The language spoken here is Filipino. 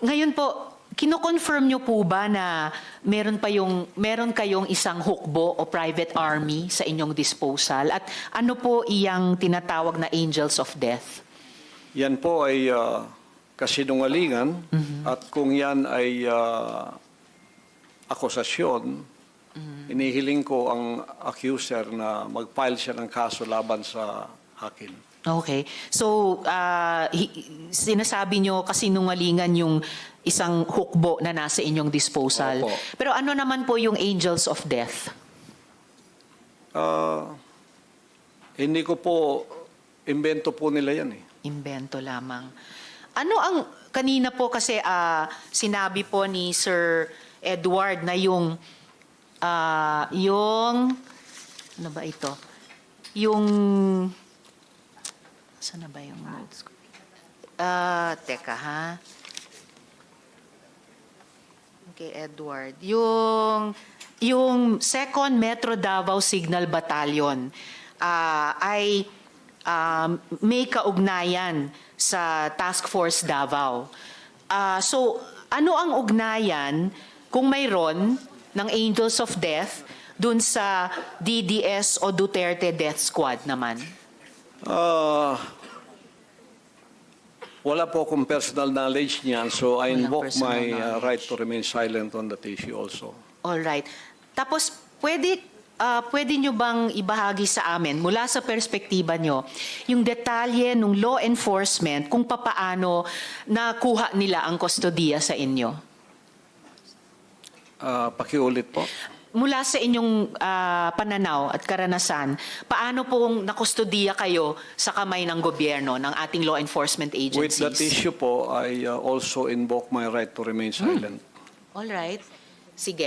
Ngayon po, kino-confirm nyo po ba na meron pa yung meron kayong isang hukbo o private army sa inyong disposal at ano po iyang tinatawag na angels of death? Yan po ay ah, kasinungalingan at kung yan ay ah, akusasyon, inihiling ko ang accuser na mag-file siya ng kaso laban sa akin. Okay. So, hi- sinasabi nyo kasinungalingan yung isang hukbo na nasa inyong disposal. Opo. Pero ano naman po yung angels of death? Ah, hindi ko po, imbento po nila yan eh. Imbento lamang. Ano ang kanina po kasi ah, sinabi po ni Sir Edward na yung ah, yung ano ba ito? Yung Saan na ba yung notes ko? Ah, teka ha. Okay, Edward. Yung yung Second Metro Davao Signal Battalion ah, ay um, may kaugnayan sa Task Force Davao. Ah, so, ano ang ugnayan kung mayroon ng Angels of Death dun sa DDS o Duterte Death Squad naman? Ah, wala po akong personal knowledge niyan, so I Walang invoke personal my uh, knowledge. right to remain silent on that issue also. All right. Tapos pwede ah, pwede nyo bang ibahagi sa amin mula sa perspektiba nyo yung detalye ng law enforcement kung papaano nakuha nila ang kustodiya sa inyo? Ah, pakiulit po. Mula sa inyong ah, pananaw at karanasan, paano pong nakustodiya kayo sa kamay ng gobyerno, ng ating law enforcement With agencies? that issue po, I uh, also invoke my right to remain silent. All right. Sige.